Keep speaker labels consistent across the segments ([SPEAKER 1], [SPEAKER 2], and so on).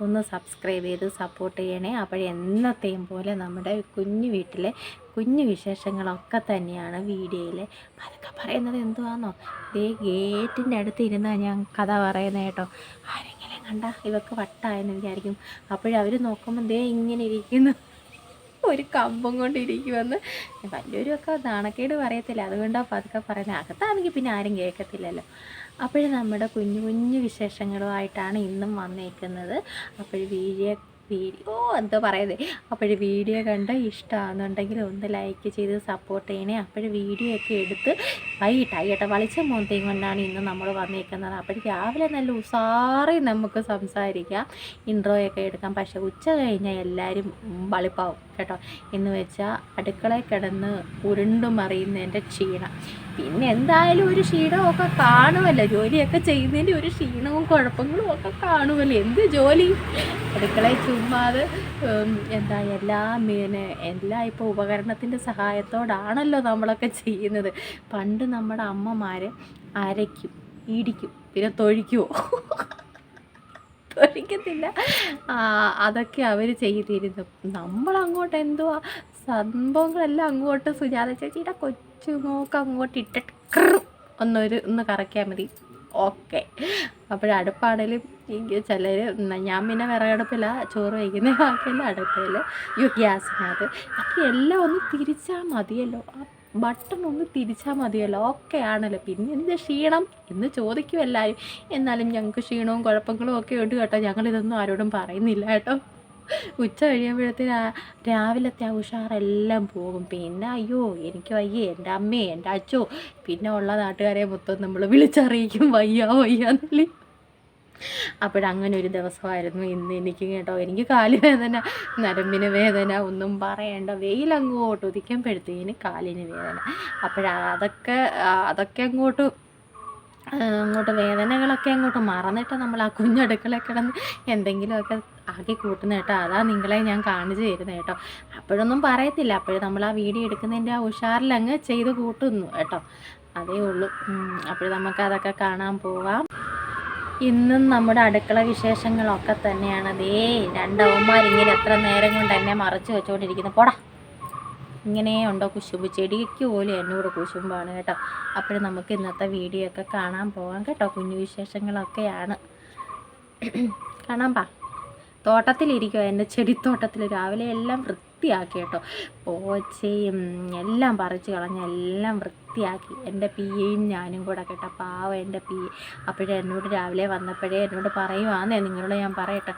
[SPEAKER 1] ഒന്ന് സബ്സ്ക്രൈബ് ചെയ്ത് സപ്പോർട്ട് ചെയ്യണേ. അപ്പോഴെന്നത്തെയും പോലെ നമ്മുടെ കുഞ്ഞു വീട്ടിലെ കുഞ്ഞു വിശേഷങ്ങളൊക്കെ തന്നെയാണ് വീഡിയോയിൽ അതൊക്കെ പറയുന്നത് എന്തുവാന്നോ? ദേ ഗേറ്റിന്റെ അടുത്ത് ഇരുന്നാണ് ഞാൻ കഥ പറയുന്നത് കേട്ടോ. ആരെങ്കിലും കണ്ട ഇവക്ക് വട്ടായെന്ന് വിചാരിക്കും. അപ്പോഴവർ നോക്കുമ്പോൾ ദേ ഇങ്ങനെ ഇരിക്കുന്നു. ഒരു കമ്പം കൊണ്ടിരിക്കുമെന്ന് വലിയൊരു വലിയൊരുമൊക്കെ നാണക്കേട് പറയത്തില്ല. അതുകൊണ്ടാണ് പതുക്കെ പറയുന്നത് അകത്താണെങ്കിൽ പിന്നെ ആരും കേൾക്കത്തില്ലല്ലോ. അപ്പോഴും നമ്മുടെ കുഞ്ഞു കുഞ്ഞു വിശേഷങ്ങളുമായിട്ടാണ് ഇന്നും വന്നേക്കുന്നത്. അപ്പോൾ വീഡിയോ വീഡിയോ എന്തോ പറയുന്നത് അപ്പോൾ വീഡിയോ കണ്ട് ഇഷ്ടമാണെന്നുണ്ടെങ്കിൽ ഒന്ന് ലൈക്ക് ചെയ്ത് സപ്പോർട്ട് ചെയ്യണേ. അപ്പോൾ വീഡിയോ ഒക്കെ എടുത്ത് വൈകിട്ടായി കേട്ടോ. വളിച്ച മോന്തയും കൊണ്ടാണ് ഇന്ന് നമ്മൾ വന്നേക്കുന്നത്. അപ്പോൾ രാവിലെ നല്ല ഉസാറി നമുക്ക് സംസാരിക്കാം. ഇൻട്രോയൊക്കെ എടുക്കാം. പക്ഷേ ഉച്ച കഴിഞ്ഞാൽ എല്ലാവരും വളിപ്പാവും. കേട്ടോ. എന്ന് വെച്ചാൽ അടുക്കളയിൽ കിടന്ന് ഉരുണ്ടു ക്ഷീണം. പിന്നെ എന്തായാലും ഒരു ക്ഷീണമൊക്കെ കാണുമല്ലോ. ജോലിയൊക്കെ ചെയ്യുന്നതിന്റെ ഒരു ക്ഷീണവും കുഴപ്പങ്ങളും ഒക്കെ കാണുമല്ലോ. എന്ത് ജോലി? അടുക്കളയിൽ ചുമ്മാതെ എന്താ എല്ലാ പിന്നെ എല്ലാ ഇപ്പോൾ ഉപകരണത്തിന്റെ സഹായത്തോടാണല്ലോ നമ്മളൊക്കെ ചെയ്യുന്നത്. പണ്ട് നമ്മുടെ അമ്മമാരെ അരയ്ക്കും ഇടിക്കും പിന്നെ തൊഴിക്കുമോ തൊഴിക്കത്തില്ല ആ, അതൊക്കെ അവർ ചെയ്തിരുന്നു. നമ്മളങ്ങോട്ട് എന്തോ സംഭവങ്ങളെല്ലാം അങ്ങോട്ട് സുജാത ചേച്ചിയുടെ കൊച്ചു നോക്ക് അങ്ങോട്ട് ഇട്ടിട്ട് ക്രർ ഒന്നൊരു ഒന്ന് കറക്കിയാൽ മതി. ഓക്കെ. അപ്പോഴടുപ്പാണേലും ചിലർ ഞാൻ പിന്നെ വിറകടുപ്പിലാണ് ചോറ് വയ്ക്കുന്ന. ബാക്കിയെല്ലാം അടുപ്പിൽ ഗ്യാസിനകത്ത്. അപ്പോൾ എല്ലാം ഒന്ന് തിരിച്ചാൽ മതിയല്ലോ. ബട്ടൺ ഒന്ന് തിരിച്ചാൽ മതിയല്ലോ. ഓക്കെ ആണല്ലോ. പിന്നെ എന്ത് ക്ഷീണം? എന്ന് ചോദിക്കും എല്ലാവരും എന്നാലും ഞങ്ങൾക്ക് ക്ഷീണവും കുഴപ്പങ്ങളും ഒക്കെ ഉണ്ട് കേട്ടോ. ഞങ്ങളിതൊന്നും ആരോടും പറയുന്നില്ല കേട്ടോ. ഉച്ച കഴിയുമ്പോഴത്തേന് രാവിലത്തെ ആ ഉഷാറെല്ലാം പോകും. പിന്നെ അയ്യോ എനിക്ക് വയ്യേ. എന്റെ അമ്മേ എന്റെ അച്ഛോ. പിന്നെ ഉള്ള നാട്ടുകാരെ മൊത്തം നമ്മൾ വിളിച്ചറിയിക്കും. വയ്യ വയ്യാന്നില്ലേ അപ്പോഴങ്ങനെ ഒരു ദിവസമായിരുന്നു ഇന്ന് എനിക്ക് കേട്ടോ എനിക്ക് കാലുവേദന നരമ്പിന് വേദന ഒന്നും പറയണ്ട വെയിലങ്ങോട്ട് ഉദിക്കുമ്പോഴത്തേന് കാലിന് വേദന. അപ്പോഴതൊക്കെ അതൊക്കെ അങ്ങോട്ട് അങ്ങോട്ട് വേദനകളൊക്കെ അങ്ങോട്ട് മറന്നിട്ട് നമ്മൾ ആ കുഞ്ഞടുക്കള കിടന്ന് എന്തെങ്കിലുമൊക്കെ ആക്കി കൂട്ടുന്ന കേട്ടോ. അതാ നിങ്ങളെ ഞാൻ കാണിച്ചു തരുന്നത് കേട്ടോ. അപ്പോഴൊന്നും പറയത്തില്ല. അപ്പോഴും നമ്മൾ ആ വീഡിയോ എടുക്കുന്നതിന്റെ ആ ഉഷാറിലങ്ങ് ചെയ്ത് കൂട്ടുന്നു കേട്ടോ. അതേ ഉള്ളൂ. അപ്പോൾ നമുക്ക് അതൊക്കെ കാണാൻ പോവാം. ഇന്നും നമ്മുടെ അടുക്കള വിശേഷങ്ങളൊക്കെ തന്നെയാണ്. ദേ രണ്ടവന്മാരിങ്ങനെ എത്ര നേരം കൊണ്ട് എന്നെ മറച്ചു വെച്ചുകൊണ്ടിരിക്കുന്നു പോടാ. ഇങ്ങനെ ഉണ്ടോ കുശുമ്പ്? ചെടിക്ക് പോലും എന്നോട് കുശുമ്പാണ് കേട്ടോ. അപ്പോഴും നമുക്ക് ഇന്നത്തെ വീഡിയോ ഒക്കെ കാണാൻ പോകാം കേട്ടോ. കുഞ്ഞു വിശേഷങ്ങളൊക്കെയാണ്. കാണാം പാ. തോട്ടത്തിലിരിക്കുമോ എന്റെ ചെടിത്തോട്ടത്തിൽ രാവിലെ എല്ലാം വൃത്തിയാക്കി കേട്ടോ. പോച്ചയും എല്ലാം പറിച്ചു കളഞ്ഞ് എല്ലാം വൃത്തിയാക്കി. എന്റെ പിയേയും ഞാനും കൂടെ കേട്ടോ. പാവ എന്റെ പി. അപ്പോഴേ എന്നോട് രാവിലെ വന്നപ്പോഴേ എന്നോട് പറയുവാന്നേ നിങ്ങളോട് ഞാൻ പറയട്ടെ.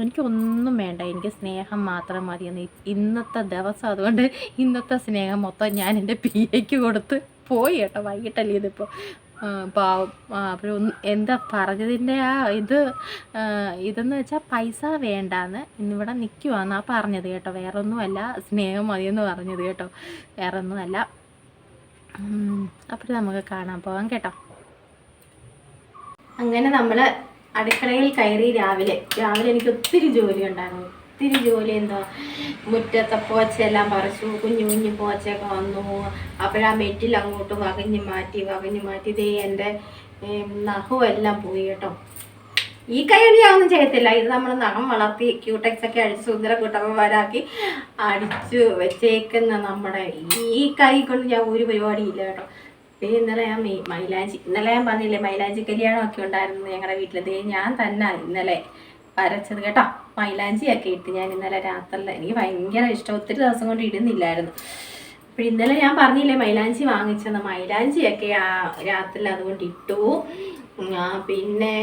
[SPEAKER 1] എനിക്കൊന്നും വേണ്ട. എനിക്ക് സ്നേഹം മാത്രം മതിയെന്ന് ഇന്നത്തെ ദിവസം അതുകൊണ്ട് ഇന്നത്തെ സ്നേഹം മൊത്തം ഞാൻ എന്റെ പിയേക്ക് കൊടുത്ത് പോയി കേട്ടോ. വൈകിട്ടല്ലേ ഇതിപ്പോൾ. ആ, അപ്പോഴൊന്ന് എന്താ പറഞ്ഞതിന്റെ ആ ഇത് ആ, ഇതെന്ന് വെച്ചാൽ പൈസ വേണ്ടാന്ന് ഇന്നിവിടെ നിൽക്കുവാന്നാ പറഞ്ഞത് കേട്ടോ. വേറെ ഒന്നുമല്ല സ്നേഹം മതിയെന്ന് പറഞ്ഞത് കേട്ടോ. വേറെ ഒന്നുമല്ല അപ്പോൾ നമുക്ക് കാണാൻ പോകാം കേട്ടോ. അങ്ങനെ നമ്മൾ അടുക്കളയിൽ കയറി രാവിലെ രാവിലെ എനിക്ക് ഒത്തിരി ജോലി ഉണ്ടായിരുന്നു. ഒത്തിരി ജോലി എന്തോ മുറ്റത്തെ പോച്ചയെല്ലാം പറിച്ചു കുഞ്ഞു കുഞ്ഞു പോച്ചയൊക്കെ വന്നു. അപ്പോഴാ മെറ്റിൽ അങ്ങോട്ട് വകഞ്ഞു മാറ്റി വകഞ്ഞു മാറ്റി. ഇതേ എന്റെ നഖുമെല്ലാം പോയി കേട്ടോ. ഈ കൈ കൊണ്ട് ഞാൻ ഒന്നും ചെയ്യത്തില്ല. ഇത് നമ്മൾ നഖം വളർത്തി ക്യൂടെക്സ് ഒക്കെ അടിച്ച് സുന്ദര കുട്ടമ്മമാരാക്കി അടിച്ചു വെച്ചേക്കുന്ന നമ്മുടെ ഈ കൈ കൊണ്ട് ഞാൻ ഒരു പരിപാടിയില്ല കേട്ടോ. ദേ ഇന്നലെ ഞാൻ മൈലാഞ്ചി ഇന്നലെ ഞാൻ പറഞ്ഞില്ലേ മൈലാഞ്ചി കല്യാണം ഒക്കെ ഉണ്ടായിരുന്നു ഞങ്ങളുടെ വീട്ടിൽ ദേ ഞാൻ തന്നെ ഇന്നലെ വരച്ചത് കേട്ടോ. മൈലാഞ്ചിയൊക്കെ ഇട്ട് ഞാൻ ഇന്നലെ രാത്രിയിൽ എനിക്ക് ഭയങ്കര ഇഷ്ടം. ഒത്തിരി ദിവസം കൊണ്ട് ഇടുന്നില്ലായിരുന്നു. അപ്പോൾ ഇന്നലെ ഞാൻ പറഞ്ഞില്ലേ മൈലാഞ്ചി വാങ്ങിച്ചെന്ന്. മൈലാഞ്ചിയൊക്കെ ആ രാത്രിയിൽ അതുകൊണ്ട് ഇട്ടു. പിന്നെ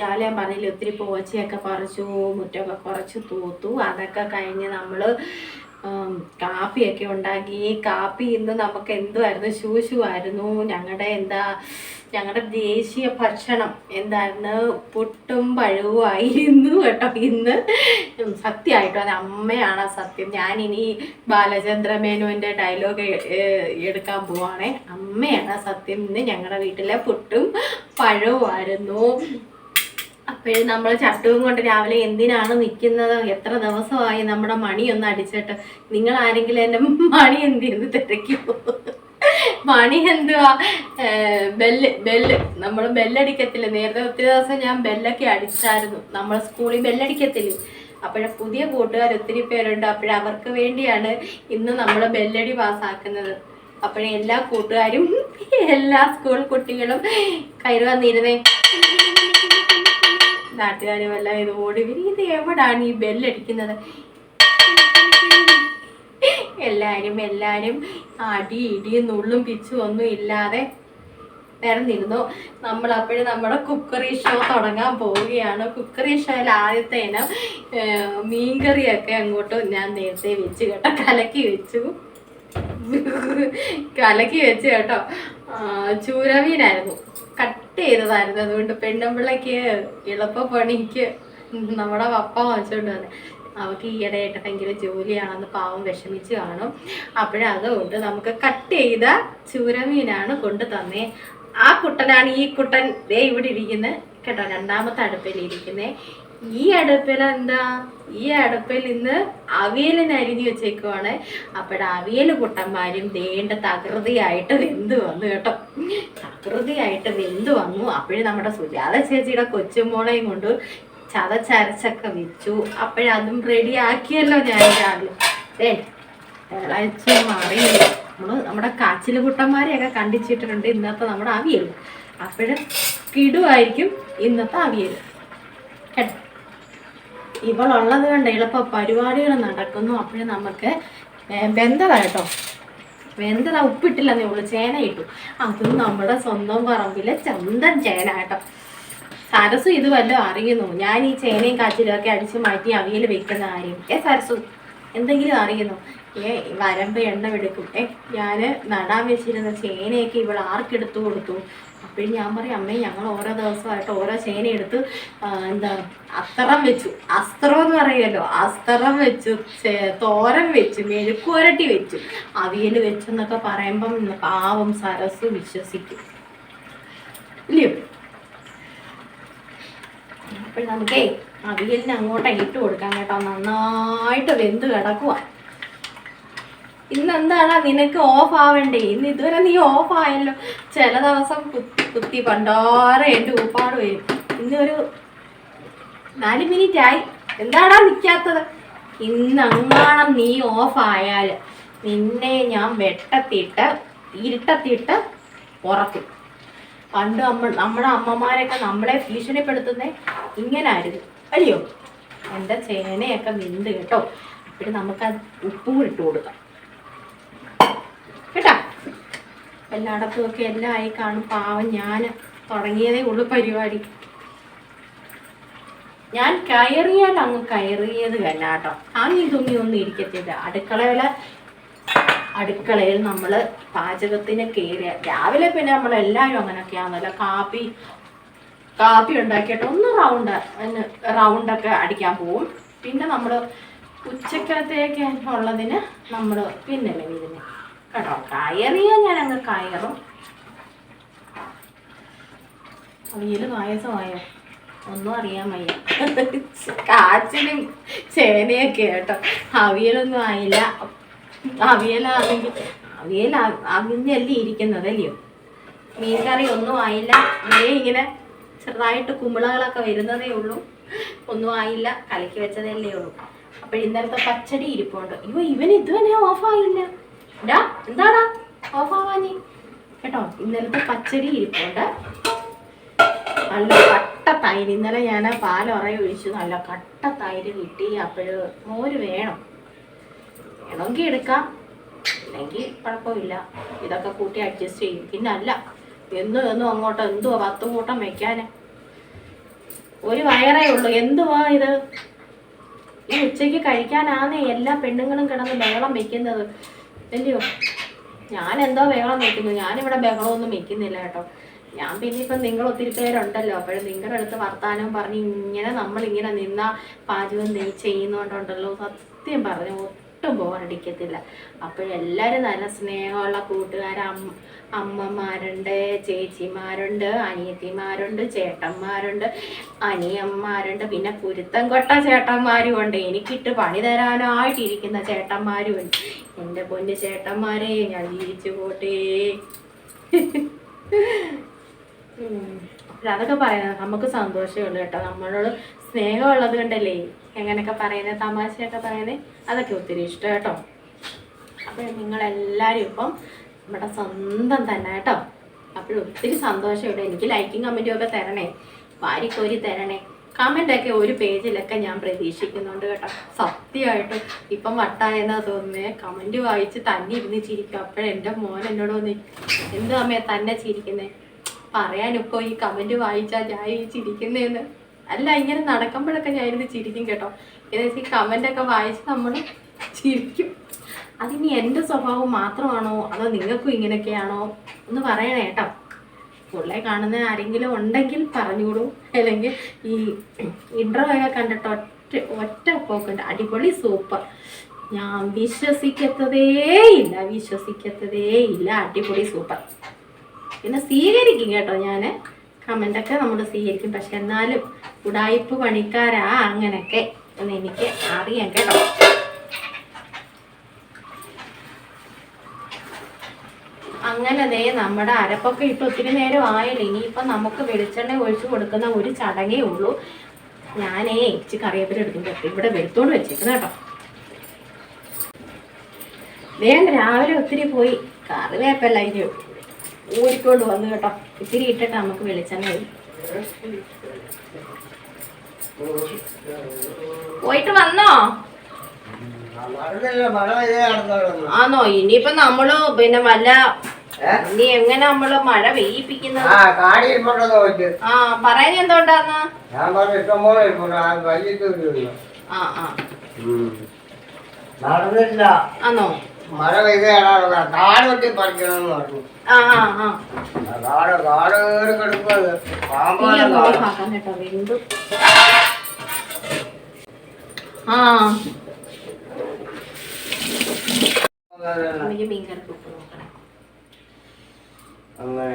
[SPEAKER 1] രാവിലെ ഞാൻ പറഞ്ഞില്ലേ ഒത്തിരി പോച്ചയൊക്കെ കുറച്ചു മുറ്റമൊക്കെ കുറച്ച് തൂത്തു. അതൊക്കെ കഴിഞ്ഞ് നമ്മൾ കാപ്പിയൊക്കെ ഉണ്ടാക്കി. കാപ്പി ഇന്ന് നമുക്ക് എന്തുമായിരുന്നു ശൂശുവായിരുന്നു. ഞങ്ങളുടെ എന്താ ഞങ്ങളുടെ ദേശീയ ഭക്ഷണം എന്തായിരുന്നു? പുട്ടും പഴവും ആയിരുന്നു കേട്ടോ ഇന്ന്. സത്യമായിട്ടോ അത് അമ്മയാണ് സത്യം. ഞാനിനി ബാലചന്ദ്ര മേനുവിന്റെ ഡയലോഗ് എടുക്കാൻ പോവാണേ. അമ്മയാണ് സത്യം. ഇന്ന് ഞങ്ങളുടെ വീട്ടിലെ പുട്ടും പഴവുമായിരുന്നു. അപ്പോഴും നമ്മൾ ചട്ടവും കൊണ്ട് രാവിലെ എന്തിനാണ് നിൽക്കുന്നത് എത്ര ദിവസമായി നമ്മുടെ മണി അടിച്ചിട്ട്. നിങ്ങൾ ആരെങ്കിലും എന്റെ മണി എന്തിന്ന് തിരക്കുമോ മണി എന്തുവാ? Bell bell. നമ്മൾ ബെല്ലടിക്കത്തില്ല? നേരത്തെ ഒത്തിരി ദിവസം ഞാൻ ബെല്ലൊക്കെ അടിച്ചായിരുന്നു. നമ്മൾ സ്കൂളിൽ ബെല്ലടിക്കത്തില്ല? അപ്പോഴ പുതിയ കൂട്ടുകാർ ഒത്തിരി പേരുണ്ട്. അപ്പോഴവർക്ക് വേണ്ടിയാണ് ഇന്ന് നമ്മൾ ബെല്ലടി പാസ്സാക്കുന്നത്. അപ്പോഴേ എല്ലാ കൂട്ടുകാരും എല്ലാ സ്കൂൾ കുട്ടികളും കയറി വന്നിരുന്നേ. നാട്ടുകാരും എല്ലാം ഇത് ഓടി ഇത് എവിടാണ് ഈ ബെല്ലടിക്കുന്നത്? എല്ലാരും എല്ലാരും അടി ഇടിയും നുള്ളും പിച്ചും ഒന്നും ഇല്ലാതെ നിരന്നിരുന്നു. നമ്മൾ അപ്പോഴും നമ്മുടെ കുക്കറി ഷോ തുടങ്ങാൻ പോവുകയാണ്. കുക്കറി ഷോയിൽ ആദ്യത്തെ ഇനം മീൻകറിയൊക്കെ അങ്ങോട്ട് ഞാൻ നേരത്തെ വെച്ച് കേട്ടോ. കലക്കി വെച്ചു. കലക്കി വെച്ച് കേട്ടോ. ചൂരമീനായിരുന്നു. കട്ട് ചെയ്തതായിരുന്നു. അതുകൊണ്ട് പെണ്ണുമ്പിള്ളക്ക് എളുപ്പ പണിക്ക് നമ്മുടെ പപ്പ വാങ്ങിച്ചോണ്ട് വന്നെ. അവൾക്ക് ഈയിടെയായിട്ട് ഭയങ്കര ജോലിയാണെന്ന് പാവം വിഷമിച്ച് കാണും. അപ്പോഴതുകൊണ്ട് നമുക്ക് കട്ട് ചെയ്ത ചൂരമീനാണ് കൊണ്ട് തന്നേ. ആ കുട്ടനാണ് ഈ കുട്ടൻ. ദേ ഇവിടെ ഇരിക്കുന്നത് കേട്ടോ രണ്ടാമത്തെ അടുപ്പിൽ ഇരിക്കുന്നത് ഈ അടുപ്പിൽ എന്താ? ഈ അടുപ്പിൽ ഇന്ന് അവിയലിന് അരിഞ്ഞു വെച്ചേക്കുവാണ്. അപ്പോഴ അവിയൽ കുട്ടന്മാരും ദേണ്ട തകൃതിയായിട്ട് വെന്ത് വന്നു കേട്ടോ. തകൃതിയായിട്ട് വെന്ത് വന്നു. അപ്പോഴും നമ്മുടെ സുജാത ചേച്ചിയുടെ കൊച്ചുമോളെയും കൊണ്ട് ചതച്ചരച്ചൊക്കെ വെച്ചു. അപ്പോഴതും റെഡി ആക്കിയല്ലോ ഞാൻ രാവിലെ. ഏ തിളച്ച് മാറി നമ്മൾ നമ്മുടെ കാച്ചിലുകുട്ടന്മാരെയൊക്കെ കണ്ടിച്ചിട്ടുണ്ട് ഇന്നത്തെ നമ്മുടെ അവിയൽ അപ്പോഴും കിടുവായിരിക്കും ഇന്നത്തെ അവിയൽ ഇവളുള്ളത് കൊണ്ട് എളുപ്പ പരിപാടികൾ നടക്കുന്നു. അപ്പോഴും നമുക്ക് ബന്ധത കേട്ടോ. വെന്തത ഉപ്പിട്ടില്ലെന്നേ ഉള്ളൂ. ചേന ഇട്ടു. അതും നമ്മുടെ സ്വന്തം പറമ്പിലെ സ്വന്തം ചേന കേട്ടോ. സരസു ഇത് വല്ലതും അറിയുന്നു. ഞാൻ ഈ ചേനയും കാച്ചിലും ഒക്കെ അടിച്ച് മാറ്റി അവിയൽ വെക്കുന്ന കാര്യം. ഏ സരസു എന്തെങ്കിലും അറിയുന്നു? ഏ വരമ്പ് എണ്ണ എടുക്കും. ഏ ഞാൻ നടാൻ വെച്ചിരുന്ന ചേനയൊക്കെ ഇവൾ ആർക്കെടുത്തു കൊടുത്തു? അപ്പോഴും ഞാൻ പറയും അമ്മേ ഞങ്ങൾ ഓരോ ദിവസമായിട്ട് ഓരോ ചേന എടുത്ത് എന്താ അസ്ത്രം വെച്ചു. അസ്ത്രം എന്ന് പറയുമല്ലോ. അസ്ത്രം വെച്ചു തോരം തോരൻ വെച്ചു മെഴുക്കുരട്ടി വെച്ചു. അവിയൽ വെച്ചെന്നൊക്കെ പറയുമ്പം പാവം സരസ് വിശ്വസിക്കും. ഇല്ലയോ? അപ്പോൾ നമുക്കേ അവിയലിന് അങ്ങോട്ടേ ഇട്ട് കൊടുക്കാൻ കേട്ടോ. നന്നായിട്ട് വെന്ത് കിടക്കുക ഇന്ന് എന്താണ് നിനക്ക് ഓഫ് ആവണ്ടേ? ഇന്ന് ഇതുവരെ നീ ഓഫ് ആയല്ലോ. ചില ദിവസം കുത്തി പണ്ടാറെ എന്റെ ഊപ്പാട് വരും. ഇന്നൊരു നാല് മിനിറ്റ് ആയി. എന്താടാ നിൽക്കാത്തത് ഇന്ന് അങ്ങാണം നീ ഓഫ് ആയാൽ നിന്നെ ഞാൻ വെട്ടത്തിട്ട് ഇരുട്ടത്തിട്ട് ഉറക്കും പണ്ട് നമ്മൾ നമ്മുടെ അമ്മമാരൊക്കെ നമ്മളെ ഭീഷണിപ്പെടുത്തുന്നേ ഇങ്ങനായിരുന്നു. അല്ലയോ? എന്റെ ചേനയൊക്കെ വെന്ത് കേട്ടോ. അപ്പോൾ നമുക്ക് അത് ഉപ്പും ഇട്ട് കൊടുക്കാം. കേട്ടാ? എല്ലായിടത്തും ഒക്കെ എല്ലാം ആയി കാണും. പാവം ഞാൻ തുടങ്ങിയതേ ഉള്ളു പരിപാടി. ഞാൻ കയറിയാൽ അങ്ങ് കയറിയത് വല്ലാട്ടോ കേട്ടോ. അങ്ങി തുങ്ങി ഒന്നും ഇരിക്കത്തില്ല അടുക്കളയിലെ അടുക്കളയിൽ നമ്മൾ പാചകത്തിന് കയറിയ രാവിലെ പിന്നെ നമ്മൾ എല്ലാവരും അങ്ങനെയൊക്കെയാണല്ലോ കാപ്പി കാപ്പി ഉണ്ടാക്കിയിട്ട് ഒന്ന് റൗണ്ട് റൗണ്ടൊക്കെ അടിക്കാൻ പോവും. പിന്നെ നമ്മൾ ഉച്ചക്കത്തേക്ക് ഉള്ളതിന് നമ്മൾ പിന്നെ ഇതിന് കേട്ടോ? കയറിയാൽ ഞാൻ അങ്ങ് കയറും. അവിയൽ പായസമായോ? ഒന്നും അറിയാൻ വയ്യ. കാച്ചിലും ചേനയൊക്കെ കേട്ടോ അവിയലൊന്നും ആയില്ല. അവിയലാണെങ്കിൽ അവിയൽ അവിഞ്ഞല്ലേ ഇരിക്കുന്നത് അല്ലയോ? മീൻകറി ഒന്നും ആയില്ല. അവയെ ഇങ്ങനെ ചെറുതായിട്ട് കുമ്പളകളൊക്കെ വരുന്നതേ ഉള്ളൂ. ഒന്നും ആയില്ല. കലക്കി വെച്ചതല്ലേ ഉള്ളൂ. അപ്പോൾ ഇന്നലത്തെ പച്ചടി ഇരിപ്പുണ്ട്. അയ്യോ ഇവൻ ഇതുവരെ ഓഫായില്ല. ഡാ എന്താടാ? ഓഫാവാനി കേട്ടോ ഇന്നലത്തെ പച്ചടി ഇരിപ്പുണ്ട്. നല്ല കട്ട തൈര്. ഇന്നലെ ഞാൻ പാലുറയെ ഒഴിച്ചു നല്ല കട്ട തൈര് കിട്ടി. അപ്പോൾ മോര് വേണം. വേണമെങ്കിൽ എടുക്കാം. അല്ലെങ്കിൽ കുഴപ്പമില്ല. ഇതൊക്കെ കൂട്ടി അഡ്ജസ്റ്റ് ചെയ്യും. പിന്നെ അല്ല എന്നും എന്നും അങ്ങോട്ട് എന്തുവാ പത്ത് കൂട്ടം വെക്കാൻ ഒരു വയറേ ഉള്ളൂ. എന്തുവാ ഇത്? ഈ ഉച്ചയ്ക്ക് കഴിക്കാനാന്നേ എല്ലാ പെണ്ണുങ്ങളും കിടന്ന് ബഹളം വെക്കുന്നത്. അല്ലയോ? ഞാൻ എന്തോ ബഹളം വെക്കുന്നു. ഞാനിവിടെ ബഹളമൊന്നും വെക്കുന്നില്ല കേട്ടോ. ഞാൻ പിന്നെ ഇപ്പം നിങ്ങൾ ഒത്തിരി പേരുണ്ടല്ലോ. അപ്പോഴും നിങ്ങളുടെ അടുത്ത് വർത്താനം പറഞ്ഞ് ഇങ്ങനെ നമ്മളിങ്ങനെ നിന്ന പാചകം നീ ചെയ്യുന്നോണ്ടുണ്ടല്ലോ. സത്യം പറഞ്ഞു ഒട്ടും ബോറടിക്കത്തില്ല അപ്പോഴെല്ലാവരും നല്ല സ്നേഹമുള്ള കൂട്ടുകാർ അമ്മമാരുണ്ട് ചേച്ചിമാരുണ്ട് അനിയത്തിമാരുണ്ട് ചേട്ടന്മാരുണ്ട് അനിയന്മാരുണ്ട്. പിന്നെ കുരുത്തം കൊട്ട ചേട്ടന്മാരും ഉണ്ട്. എനിക്കിട്ട് പണി തരാനായിട്ടിരിക്കുന്ന ചേട്ടന്മാരും ഉണ്ട്. എന്റെ പൊന്ന് ചേട്ടന്മാരെ ഞാൻ ജീവിച്ചു പോട്ടേ. അതൊക്കെ പറയുന്നത് നമുക്ക് സന്തോഷമുള്ളൂ കേട്ടോ. നമ്മളോട് സ്നേഹമുള്ളത് കൊണ്ടല്ലേ എങ്ങനെയൊക്കെ പറയുന്നത് തമാശയൊക്കെ പറയുന്നത് അതൊക്കെ ഒത്തിരി ഇഷ്ടം കേട്ടോ. അപ്പോൾ നിങ്ങളെല്ലാവരും ഇപ്പം നമ്മുടെ സ്വന്തം തന്നെ കേട്ടോ. അപ്പോൾ ഒത്തിരി സന്തോഷം ഇവിടെ. എനിക്ക് ലൈക്കും കമന്റും ഒക്കെ തരണേ. വാരിക്കോരി തരണേ. കമന്റൊക്കെ ഒരു പേജിലൊക്കെ ഞാൻ പ്രതീക്ഷിക്കുന്നുണ്ട് കേട്ടോ. സത്യമായിട്ടും ഇപ്പം വട്ടായെന്നാ തോന്നുന്നേ. കമന്റ് വായിച്ച് തന്നെ ഇരുന്ന് ചിരിക്കും. അപ്പോഴെന്റെ മോൻ എന്നോട് വന്ന് എന്ത് അമ്മയെ തന്നെ ചിരിക്കുന്നേ? പറയാനിപ്പോ ഈ കമന്റ് വായിച്ചാൽ ഞാൻ ഈ ചിരിക്കുന്നേന്ന്. അല്ല ഇങ്ങനെ നടക്കുമ്പോഴൊക്കെ ഇരുന്ന് ചിരിക്കും കേട്ടോ. ഏകദേശം ഈ കമന്റ് ഒക്കെ വായിച്ച് നമ്മൾ ചിരിക്കും. അതിനി എന്റെ സ്വഭാവം മാത്രമാണോ? അതോ നിങ്ങൾക്കും ഇങ്ങനെയൊക്കെയാണോ? ഒന്ന് പറയണേ കേട്ടോ. പുള്ളെ കാണുന്ന ആരെങ്കിലും ഉണ്ടെങ്കിൽ പറഞ്ഞുകൂടും അല്ലെങ്കിൽ ഈ ഇൻട്രോ ഒക്കെ കണ്ടിട്ട് ഒറ്റ ഒറ്റ പോക്കുണ്ട്. അടിപൊളി സൂപ്പർ ഞാൻ വിശ്വസിക്കത്തതേ ഇല്ല വിശ്വസിക്കത്തതേ ഇല്ല. അടിപൊളി സൂപ്പർ പിന്നെ സ്വീകരിക്കും കേട്ടോ ഞാൻ കമന്റൊക്കെ നമ്മൾ സ്വീകരിക്കും. പക്ഷെ എന്നാലും ഉടായിപ്പ് പണിക്കാരാ അങ്ങനൊക്കെ എന്ന് എനിക്ക് അറിയാം കേട്ടോ. അങ്ങനെ ദേ നമ്മുടെ അരപ്പൊക്കെ ഇട്ട് ഒത്തിരി നേരം ആയല്ലോ. ഇനിയിപ്പം നമുക്ക് വെളിച്ചെണ്ണ ഒഴിച്ചു കൊടുക്കുന്ന ഒരു ചടങ്ങേ ഉള്ളൂ. ഞാനേ ഇച്ചി കറിവേപ്പില എടുക്കും കേട്ടോ ഇവിടെ വെളുത്തോണ്ട് വെച്ചേക്കുന്ന കേട്ടോ. വേണ്ട രാവിലെ ഒത്തിരി പോയി കറിവേപ്പല്ല ഇത് ഊരിക്കൊണ്ട് വന്നു കേട്ടോ. ഇത്തിരി ഇട്ടിട്ട് നമുക്ക് വെളിച്ചെണ്ണ പോയിട്ട് വന്നോ? ആണോ ഇനിയിപ്പൊ നമ്മൾ പിന്നെ വല്ല? ഇനി എങ്ങനെ നമ്മൾ മഴ പെയ്യിപ്പിക്കുന്നത്?
[SPEAKER 2] ആ
[SPEAKER 1] പറയാൻ എന്തോണ്ടാന്ന്?
[SPEAKER 2] നടന്നില്ല.
[SPEAKER 1] ആന്നോ.
[SPEAKER 2] മഴ പെയ്തേ കാട് വെട്ടി പറിക്കണമെന്ന് പറഞ്ഞു. കാട് കാട് കയറി കിടക്കുന്നത്
[SPEAKER 1] നീ
[SPEAKER 2] പാമ്പാണ്
[SPEAKER 1] ഒന്ന്
[SPEAKER 2] കാട്
[SPEAKER 1] ഓഫാക്കാൻ കേട്ടോ വെന്തു ആ.
[SPEAKER 2] അങ്ങനെ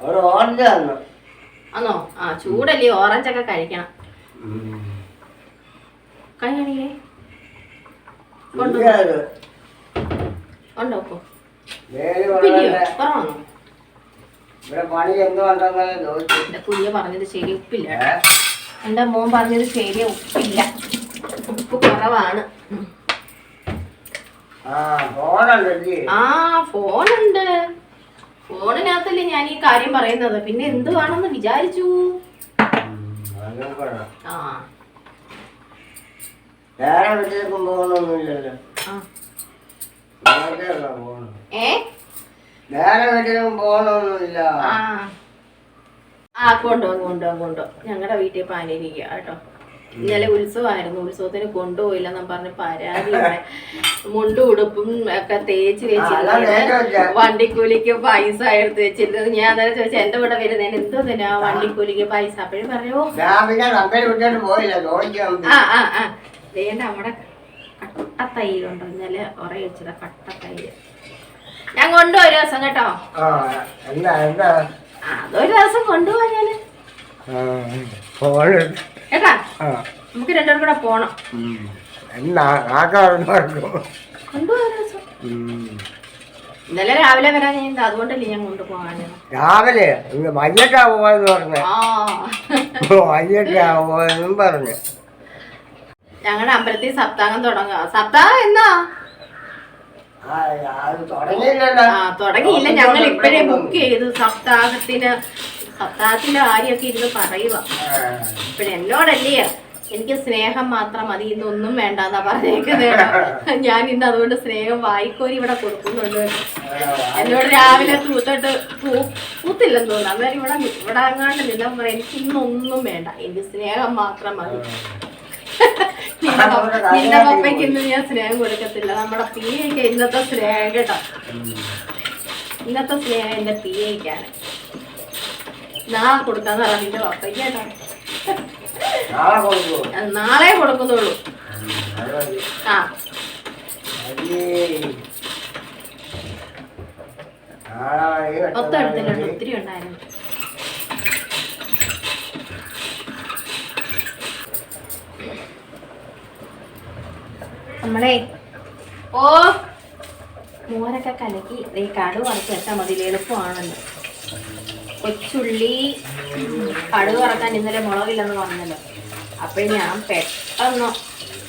[SPEAKER 2] ഒരു ഓറഞ്ച് തന്നു.
[SPEAKER 1] ആ ചൂടല്ലേ ഓറഞ്ച് ഒക്കെ കഴിക്കണം. കഴിയണേ കൊണ്ടോ
[SPEAKER 2] ഇല്ലത്. ഇവിടെ പണി എന്തുകൊണ്ടെന്ന് ചോദിച്ചു.
[SPEAKER 1] എന്റെ കുഞ്ഞ് പറഞ്ഞത് ശരി ഉപ്പില്ല
[SPEAKER 2] ഏ?
[SPEAKER 1] എന്റെ മോൻ പറഞ്ഞത് ശരിയാ ഉപ്പില്ല. ഉപ്പ് കുറവാണ്.
[SPEAKER 2] ആ
[SPEAKER 1] ഫോണുണ്ട് ഫോണിനകത്തല്ലേ ഞാൻ ഈ കാര്യം പറയുന്നത്. പിന്നെ എന്തുവാണെന്ന് വിചാരിച്ചു. ആ.
[SPEAKER 2] വേറെ വീട്ടിലേക്കും പോകണമൊന്നുമില്ലല്ലോ
[SPEAKER 1] ആ
[SPEAKER 2] ഇവിടെയല്ല പോകണം
[SPEAKER 1] ഏ
[SPEAKER 2] വേറെ വീട്ടിലും പോകണമൊന്നുമില്ല
[SPEAKER 1] ആ. ആ കൊണ്ടുപോകും കൊണ്ടുപോകും കൊണ്ടുപോകും ഞങ്ങളുടെ വീട്ടിൽ പാനിരിക്കുക കേട്ടോ. ഇന്നലെ ഉത്സവമായിരുന്നു ഉത്സവത്തിന് കൊണ്ടുപോയില്ലെന്നും പറഞ്ഞ് പരാതി മുണ്ടും ഉടുപ്പും ഒക്കെ തേച്ച് വെച്ചിരുന്നത്.
[SPEAKER 2] ചെ-
[SPEAKER 1] വണ്ടിക്കൂലിക്ക് പൈസ എടുത്ത് വെച്ചിരുന്നത്. ഞാൻ അന്നേരം ചോദിച്ചാൽ എന്റെ കൂടെ വരുന്നതിന് എന്തോ തന്നെ വണ്ടിക്കൂലിക്ക് പൈസ? അപ്പോഴും
[SPEAKER 2] പറഞ്ഞു
[SPEAKER 1] ആ ആ ആ. വേണ്ട നമ്മുടെ കട്ടത്തൈരുണ്ടോ ഇന്നലെ ഉറ വെച്ചത് കട്ടത്തൈര് ഞാൻ കൊണ്ടുപോയി ഒരു ദിവസം കേട്ടോ.
[SPEAKER 2] ആ
[SPEAKER 1] ആ, അതൊരു ദിവസം കൊണ്ടുപോവാ
[SPEAKER 2] ഞാൻ
[SPEAKER 1] കേട്ടാ? നമുക്ക് രണ്ടുപേരും കൂടെ പോണം. ഇന്നലെ രാവിലെ വരാൻ ഞാൻ അതുകൊണ്ടല്ലേ ഞാൻ കൊണ്ടുപോകാൻ
[SPEAKER 2] രാവിലെ? മഞ്ഞക്കാ പോവാന്ന് പറഞ്ഞു.
[SPEAKER 1] ആ.
[SPEAKER 2] പോവാന്നും പറഞ്ഞു.
[SPEAKER 1] ഞങ്ങളുടെ അമ്പലത്തിൽ സപ്താഹം തുടങ്ങുക. സപ്താഹം എന്നാ?
[SPEAKER 2] ആ
[SPEAKER 1] തുടങ്ങിയില്ല. ഞങ്ങൾ ഇപ്പോഴേ ബുക്ക് ചെയ്തു. സപ്താഹത്തിന് സപ്താഹത്തിന്റെ കാര്യമൊക്കെ ഇരുന്ന് പറയുക. ഇപ്പഴ് എന്നോടല്ലേ? എനിക്ക് സ്നേഹം മാത്രം മതി. ഇന്നൊന്നും വേണ്ടെന്നാ പറഞ്ഞേക്കുന്നത് ഞാൻ ഇന്ന് അതുകൊണ്ട് സ്നേഹം വായിക്കോരി ഇവിടെ കൊടുക്കുന്നുണ്ട്. എന്നോട് രാവിലെ തൂത്തിട്ട് പൂ പൂത്തില്ലെന്ന് തോന്നുന്നു. അന്നേരം ഇവിടെ ഇവിടെ അങ്ങാണ്ട് നിന്നാ എനിക്ക് ഇന്നൊന്നും വേണ്ട. എനിക്ക് സ്നേഹം മാത്രം മതി. നിന്റെ പപ്പ- നിന്റെ പപ്പയ്ക്ക് ഇന്ന് ഞാൻ സ്നേഹം കൊടുക്കത്തില്ല. നമ്മുടെ പി ഐക്ക് ഇന്നത്തെ സ്നേഹം കേട്ടോ. ഇന്നത്തെ സ്നേഹം എന്റെ പി ഐക്കാണ് നാളെ കൊടുക്കാന്ന് പറഞ്ഞ നിന്റെ പപ്പയ്ക്ക് കേട്ടോ.
[SPEAKER 2] നാളെ
[SPEAKER 1] കൊടുക്കുന്നുള്ളൂ. ആ. മൊത്തം എടുത്തില്ലുണ്ട് ഒത്തിരി ഉണ്ടായിരുന്നു. നമ്മളെ ഓ. മോരൊക്കെ കലക്കി ഈ കടുക് വറുത്ത് വെച്ചാൽ മതി. എളുപ്പമാണെന്ന്. എളുപ്പമാണല്ലോ കൊച്ചുള്ളി കടുക് വറക്കാൻ ഇന്നലെ മുളകില്ലെന്ന് പറഞ്ഞല്ലോ. അപ്പോൾ ഞാൻ പെട്ടെന്ന്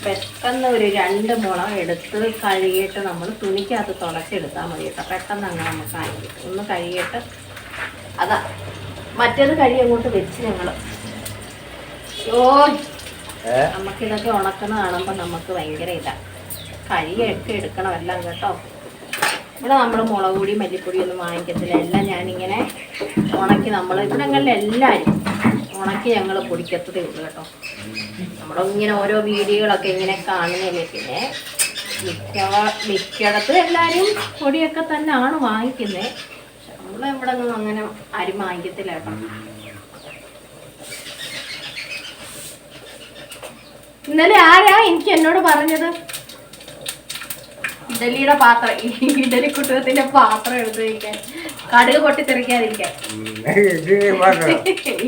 [SPEAKER 1] പെട്ടെന്ന് ഒരു രണ്ട് മുളക് എടുത്ത് കഴുകിയിട്ട് നമ്മൾ തുണിക്കകത്ത് തുളച്ചെടുത്താൽ മതി കേട്ടോ. പെട്ടെന്ന് അങ്ങനെ നമുക്ക് ആയിരിക്കും ഒന്ന് കഴുകിയിട്ട് അതാ. മറ്റേത് കഴുകി അങ്ങോട്ട് വെച്ച് ഞങ്ങൾ ഓ നമുക്കിതൊക്കെ ഉണക്കുന്ന കാണുമ്പോൾ നമുക്ക് ഭയങ്കര ഇതാണ് കഴുകിയൊക്കെ എടുക്കണം എല്ലാം കേട്ടോ. ഇവിടെ നമ്മൾ മുളക് പൊടി മല്ലിപ്പൊടി ഒന്നും വാങ്ങിക്കത്തില്ല. എല്ലാം ഞാനിങ്ങനെ ഉണക്കി നമ്മൾ ഇവിടങ്ങളിൽ എല്ലാവരും ഉണക്കി ഞങ്ങൾ പൊടിക്കത്തതേ ഉള്ളൂ കേട്ടോ. നമ്മളിങ്ങനെ ഓരോ വീഡിയോകളൊക്കെ ഇങ്ങനെ കാണുന്നില്ലേ പിന്നെ മിക്ക മിക്കയിടത്തും എല്ലാവരും പൊടിയൊക്കെ തന്നെയാണ് വാങ്ങിക്കുന്നത് നമ്മൾ ഇവിടെ ഒന്നും അങ്ങനെ ആരും വാങ്ങിക്കത്തില്ല കേട്ടോ. ഇന്നലെ ആരാ എനിക്ക് എന്നോട് പറഞ്ഞത്? ഇഡലിയുടെ പാത്രം. ഇഡലി കുട്ടുകത്തിന്റെ പാത്രം എടുത്തു വയ്ക്കാൻ കടുക് പൊട്ടിത്തെറിക്കാതിരിക്കാൻ.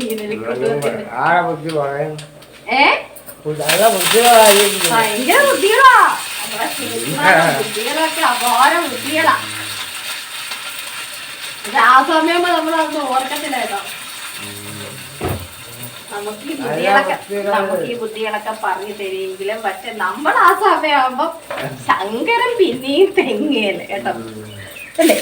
[SPEAKER 1] ഇഡലി കുട്ടുകത്തിന്റെ ഏ? ഭയങ്കര ബുദ്ധികളാ. നമ്മളെ ചേച്ചിമാരുടെ ബുദ്ധികളൊക്കെ അപാര ബുദ്ധികളാ. ഇത് ആ സമയം നമ്മളതൊന്നും ഓർക്കത്തില്ല കേട്ടോ. നമുക്ക് ഈ ബുദ്ധികളൊക്കെ നമുക്ക് ഈ ബുദ്ധികളൊക്കെ പറഞ്ഞു തരുമെങ്കിലും പക്ഷെ നമ്മൾ ആ സമയമാകുമ്പോ ശങ്കരൻ പിന്നെയും തെങ്ങേൽ കേട്ടോ? അല്ലേ.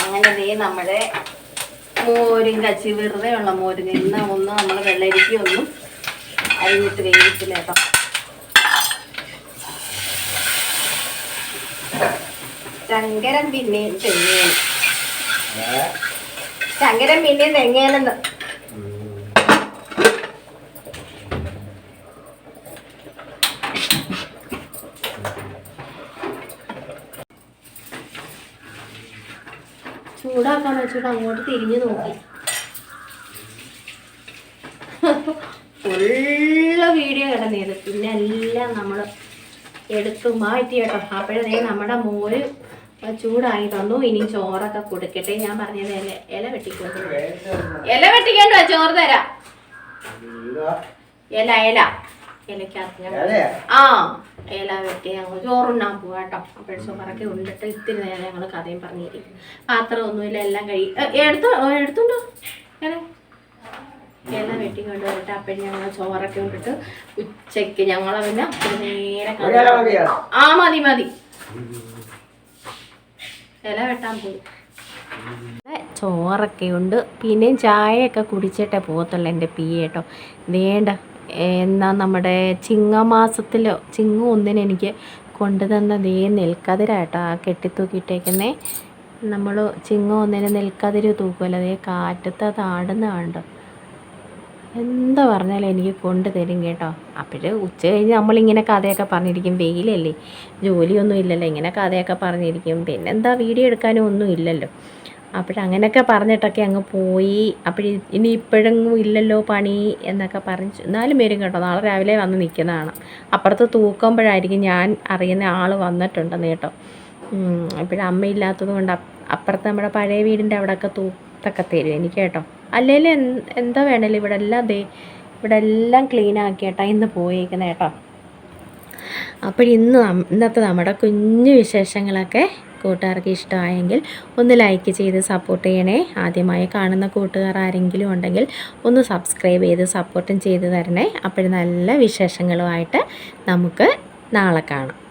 [SPEAKER 1] അങ്ങനെ ദേ നമ്മുടെ മോരും കച്ചി വെറുതെ ഉള്ള മോരും നിന്ന് ഒന്ന് നമ്മൾ വെള്ളരിക്ക ഒന്നും അരിഞ്ഞിട്ട് വേവിച്ചില്ല കേട്ടോ? ശങ്കരൻ പിന്നെയും തെങ്ങേൽ ശങ്കരൻ പിന്നെയും തെങ്ങേലെന്ന് ചൂടാക്കാന്ന് വെച്ചിട്ട് അങ്ങോട്ട് തിരിഞ്ഞു നോക്കി. ഫുള്ള് വീഡിയോ കിടന്നിരുന്നു. പിന്നെ എല്ലാം നമ്മൾ എടുത്തു മാറ്റി കേട്ടോ. അപ്പോഴേ നമ്മുടെ മോര് ചൂടായി തന്നു. ഇനി ചോറൊക്കെ കൊടുക്കട്ടെ. ഞാൻ പറഞ്ഞത് ഇല ഇല വെട്ടിക്കൊണ്ട് ഇല വെട്ടിക്കണ്ടോ ചോറ് തരാം. ഇല. ഇല ഇലക്കകത്ത് ഞാൻ
[SPEAKER 2] അതെയാ
[SPEAKER 1] ആ ഇല വെട്ടി ഞങ്ങൾ ചോറുണ്ണാൻ പോവാ കേട്ടോ. അപ്പോൾ ചോറൊക്കെ ഉണ്ടിട്ട് ഇത്തിരി നേരം ഞങ്ങൾ കഥയും പറഞ്ഞിരിക്കും പാത്രമൊന്നുമില്ല എല്ലാം കഴി എടുത്തോ എടുത്തുണ്ടോ? ഇല? ഇല വെട്ടി കൊണ്ടുവന്നിട്ട് അപ്പോഴും ഞങ്ങൾ ചോറൊക്കെ ഉണ്ടിട്ട് ഉച്ചയ്ക്ക് ഞങ്ങളെ പിന്നെ നേരെ ആ മതി മതി. ഇല വെട്ടാൻ പോയി. ചോറൊക്കെ ഉണ്ട് പിന്നെയും ചായയൊക്കെ കുടിച്ചിട്ടേ പോകത്തുള്ളൂ എന്റെ പി കേട്ടോ വേണ്ട എന്നാ നമ്മുടെ ചിങ്ങമാസത്തിലോ ചിങ്ങ ഒന്നിന് എനിക്ക് കൊണ്ടുതന്ന ദേ നെൽക്കതിരാട്ടോ ആ കെട്ടിത്തൂക്കിയിട്ടേക്കുന്നേ. നമ്മൾ ചിങ്ങ ഒന്നിന് നെൽക്കതിര് തൂക്കുമല്ലോ അതേ കാറ്റത്ത് അത് ആടുന്ന എന്താ പറഞ്ഞാലും എനിക്ക് കൊണ്ട് തരും കേട്ടോ. അപ്പോഴ് ഉച്ച കഴിഞ്ഞ് നമ്മളിങ്ങനെ കഥയൊക്കെ പറഞ്ഞിരിക്കും. വെയിലല്ലേ. ജോലിയൊന്നും ഇല്ലല്ലോ. ഇങ്ങനെ കഥയൊക്കെ പറഞ്ഞിരിക്കും. പിന്നെന്താ വീഡിയോ എടുക്കാനും ഒന്നും ഇല്ലല്ലോ. അപ്പോഴങ്ങനെയൊക്കെ പറഞ്ഞിട്ടൊക്കെ അങ്ങ് പോയി. അപ്പോൾ ഇനി ഇപ്പോഴെങ്ങും ഇല്ലല്ലോ പണി എന്നൊക്കെ പറഞ്ഞു എന്നാലും വരും കേട്ടോ. നാളെ രാവിലെ വന്ന് നിൽക്കുന്നതാണ്. അപ്പുറത്ത് തൂക്കുമ്പോഴായിരിക്കും ഞാൻ അറിയുന്ന ആൾ വന്നിട്ടുണ്ടെന്ന് കേട്ടോ. ഇപ്പോഴും അമ്മയില്ലാത്തത് കൊണ്ട് അപ്പ് അപ്പുറത്ത് നമ്മുടെ പഴയ വീടിന്റെ അവിടെയൊക്കെ തൂത്തൊക്കെ തരും എനിക്ക് കേട്ടോ. അല്ലെങ്കിൽ എന്താ വേണേലും ഇവിടെ എല്ലാം ദേ ഇവിടെ എല്ലാം ക്ലീൻ ആക്കി കേട്ടോ ഇന്ന് പോയേക്കുന്നത് കേട്ടോ. അപ്പോൾ ഇന്ന് നം- ഇന്നത്തെ നമ്മുടെ കുഞ്ഞു വിശേഷങ്ങളൊക്കെ കൂട്ടുകാർക്ക് ഇഷ്ടമായെങ്കിൽ ഒന്ന് ലൈക്ക് ചെയ്ത് സപ്പോർട്ട് ചെയ്യണേ. ആദ്യമായി കാണുന്ന കൂട്ടുകാർ ആരെങ്കിലും ഉണ്ടെങ്കിൽ ഒന്ന് സബ്സ്ക്രൈബ് ചെയ്ത് സപ്പോർട്ടും ചെയ്ത് തരണേ. അപ്പോൾ നല്ല വിശേഷങ്ങളുമായിട്ട് നമുക്ക് നാളെ കാണാം.